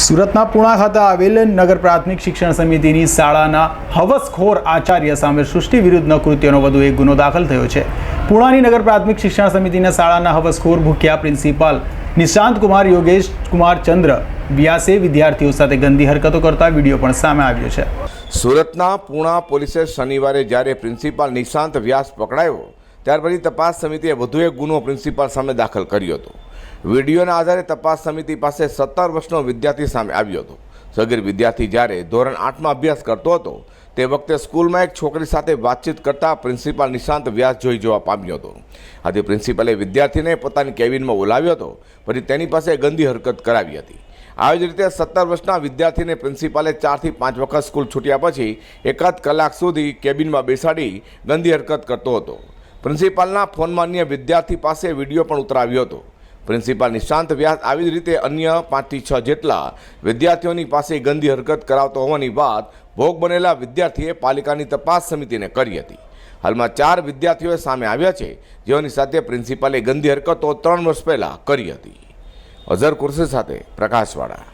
સુરતના પુણા ખાતે આવેલ નગર પ્રાથમિક શિક્ષણ સમિતિની શાળાના હવસખોર આચાર્ય સામે સૃષ્ટિ વિરુદ્ધના કૃત્યનો વધુ એક ગુનો દાખલ થયો છે. પુણાની નગર પ્રાથમિક શિક્ષણ સમિતિના શાળાના હવસખોર ભૂખ્યા પ્રિન્સિપાલ નિશાંત કુમાર, યોગેશ કુમાર ચંદ્ર વ્યાસે વિદ્યાર્થીઓ સાથે ગંદી હરકતો કરતા વીડિયો પણ સામે આવ્યો છે. સુરતના પુણા પોલીસે શનિવારે જ્યારે પ્રિન્સિપાલ નિશાંત વ્યાસ પકડાયો ત્યાર પછી તપાસ સમિતિએ વધુ એક ગુનો પ્રિન્સિપાલ સામે દાખલ કર્યો હતો. વિડીયોના આધારે તપાસ સમિતિ પાસે સત્તર વર્ષનો વિદ્યાર્થી સામે આવ્યો હતો. સગીર વિદ્યાર્થી જ્યારે ધોરણ આઠમાં અભ્યાસ કરતો હતો, તે વખતે સ્કૂલમાં એક છોકરી સાથે વાતચીત કરતા પ્રિન્સિપાલ નિશાંત વ્યાસ જોઈ જોવા પામ્યો હતો. આથી પ્રિન્સિપાલે વિદ્યાર્થીને પોતાની કેબિનમાં બોલાવ્યો હતો, પછી તેની પાસે ગંદી હરકત કરાવી હતી. આવી જ રીતે સત્તર વર્ષના વિદ્યાર્થીને પ્રિન્સિપાલે ચારથી પાંચ વખત સ્કૂલ છૂટ્યા પછી એકાદ કલાક સુધી કેબિનમાં બેસાડી ગંદી હરકત કરતો હતો. પ્રિન્સિપાલના ફોનમાં અન્ય વિદ્યાર્થી પાસે વીડિયો પણ ઉતરાવ્યો હતો. પ્રિન્સિપાલ નિશાંત વ્યાસ આવી જ રીતે અન્ય પાંચથી છ જેટલા વિદ્યાર્થીઓની પાસે ગંદી હરકત કરાવતો હોવાની વાત ભોગ બનેલા વિદ્યાર્થીએ પાલિકાની તપાસ સમિતિને કરી હતી. હાલમાં ચાર વિદ્યાર્થીઓ સામે આવ્યા છે, જેઓની સાથે પ્રિન્સિપાલે ગંદી હરકતો ત્રણ વર્ષ પહેલાં કરી હતી. અઝર કુર્સી સાથે પ્રકાશવાળા.